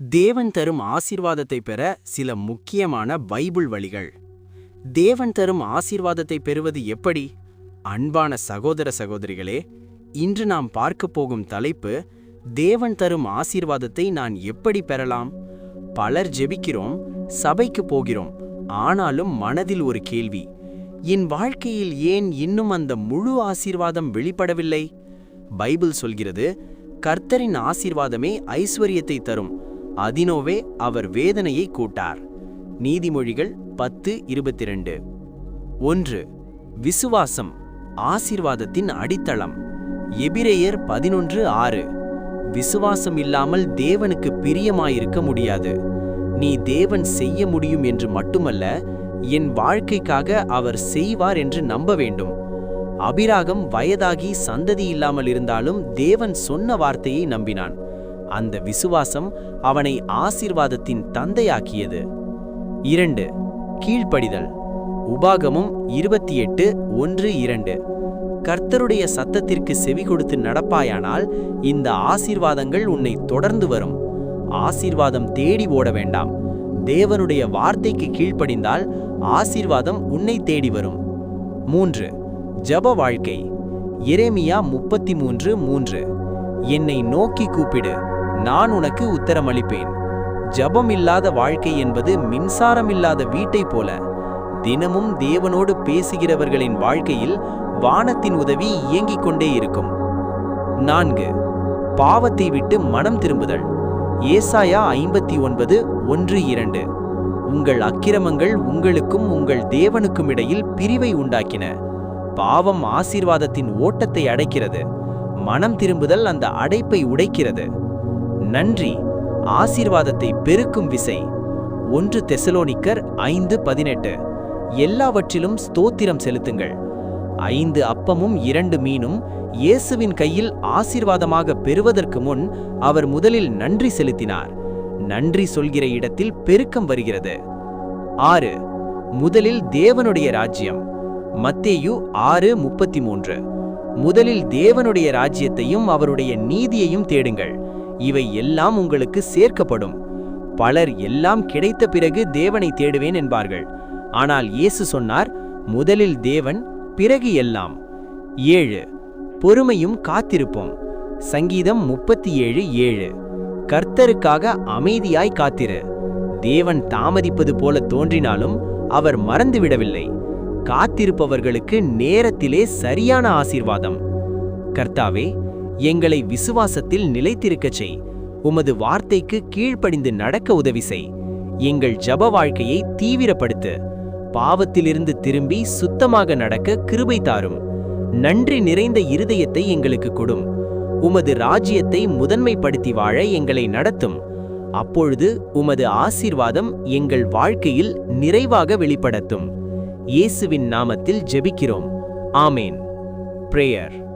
தேவன் தரும் ஆசீர்வாதத்தை பெற சில முக்கியமான பைபிள் வழிகள். தேவன் தரும் ஆசீர்வாதத்தை பெறுவது எப்படி? அன்பான சகோதர சகோதரிகளே இன்று நாம் பார்க்க போகும் தலைப்பு தேவன் தரும் ஆசீர்வாதத்தை நான் எப்படி பெறலாம்? பலர் ஜெபிக்கிறோம் சபைக்கு போகிறோம் ஆனாலும் மனதில் ஒரு கேள்வி என் வாழ்க்கையில் ஏன் இன்னும் அந்த முழு ஆசீர்வாதம் வெளிப்படவில்லை? பைபிள் சொல்கிறது கர்த்தரின் ஆசீர்வாதமே ஐஸ்வர்யத்தை தரும் அதினோவே அவர் வேதனையை கூட்டார். நீதிமொழிகள் பத்து இருபத்தி ரெண்டு ஒன்று விசுவாசம் ஆசீர்வாதத்தின் அடித்தளம். எபிரேயர் பதினொன்று ஆறு. விசுவாசம் இல்லாமல் தேவனுக்கு பிரியமாயிருக்க முடியாது. நீ தேவன் செய்ய முடியும் என்று மட்டுமல்ல என் வாழ்க்கைக்காக அவர் செய்வார் என்று நம்ப வேண்டும். அபிராகம் வயதாகி சந்ததி இல்லாமல் இருந்தாலும் தேவன் சொன்ன வார்த்தையை நம்பினான். அந்த விசுவாசம் அவனை ஆசீர்வாதத்தின் தந்தையாக்கியது. இரண்டு கீழ்ப்படிதல். உபாகமும் இருபத்தி எட்டு ஒன்று இரண்டு. கர்த்தருடைய சத்தத்திற்கு செவி கொடுத்து நடப்பாயானால் இந்த ஆசீர்வாதங்கள் உன்னை தொடர்ந்து வரும். ஆசீர்வாதம் தேடி ஓட வேண்டாம். தேவனுடைய வார்த்தைக்கு கீழ்ப்படிந்தால் ஆசீர்வாதம் உன்னை தேடி வரும். மூன்று ஜப வாழ்க்கை. எரேமியா முப்பத்தி மூன்று மூன்று. என்னை நோக்கி கூப்பிடு. நான் உனக்கு உத்தரமளிப்பேன். ஜபம் இல்லாத வாழ்க்கை என்பது மின்சாரம் இல்லாத வீட்டைப் போல. தினமும் தேவனோடு பேசுகிறவர்களின் வாழ்க்கையில் வானத்தின் உதவி இயங்கிக் கொண்டே இருக்கும். நான்கு பாவத்தை விட்டு மனம் திரும்புதல். ஏசாயா ஐம்பத்தி ஒன்பது ஒன்று இரண்டு. உங்கள் அக்கிரமங்கள் உங்களுக்கும் உங்கள் தேவனுக்கும் இடையில் பிரிவை உண்டாக்கின. பாவம் ஆசீர்வாதத்தின் ஓட்டத்தை அடைக்கிறது. மனம் திரும்புதல் அந்த அடைப்பை உடைக்கிறது. நன்றி. ஆசீர்வாதத்தை பெருக்கும் விசை. ஒன்று தெசலோனிக்கர் ஐந்து பதினெட்டு. எல்லாவற்றிலும் ஸ்தோத்திரம் செலுத்துங்கள். ஐந்து அப்பமும் இரண்டு மீனும் இயேசுவின் கையில் ஆசீர்வாதமாக பெறுவதற்கு முன் அவர் முதலில் நன்றி செலுத்தினார். நன்றி சொல்கிற இடத்தில் பெருக்கம் வருகிறது. ஆறு. முதலில் தேவனுடைய ராஜ்யம். மத்தேயு ஆறு முப்பத்தி மூன்று. முதலில் தேவனுடைய ராஜ்யத்தையும் அவருடைய நீதியையும் தேடுங்கள். இவை எல்லாம் உங்களுக்கு சேர்க்கப்படும். பலர் எல்லாம் கிடைத்த பிறகு தேவனை தேடுவேன் என்பார்கள். ஆனால் இயேசு சொன்னார் முதலில் தேவன் பிறகு எல்லாம். ஏழு பொறுமையும் காத்திருப்போம். சங்கீதம் முப்பத்தி ஏழு ஏழு கர்த்தருக்காக அமைதியாய் காத்திரு. தேவன் தாமதிப்பது போல தோன்றினாலும் அவர் மறந்துவிடவில்லை. காத்திருப்பவர்களுக்கு நேரத்திலே சரியான ஆசீர்வாதம். கர்த்தாவே எங்களை விசுவாசத்தில் நிலைத்திருக்கச் செய். உமது வார்த்தைக்கு கீழ்ப்படிந்து நடக்க உதவி செய். எங்கள் ஜப வாழ்க்கையை தீவிரப்படுத்து. பாவத்திலிருந்து திரும்பி சுத்தமாக நடக்க கிருபை தாரும். நன்றி நிறைந்த இருதயத்தை எங்களுக்கு கொடும். உமது ராஜ்யத்தை முதன்மைப்படுத்தி வாழ எங்களை நடத்தும். அப்பொழுது உமது ஆசீர்வாதம் எங்கள் வாழ்க்கையில் நிறைவாக வெளிப்படுத்தும் இயேசுவின் நாமத்தில் ஜெபிக்கிறோம். ஆமேன். பிரேயர்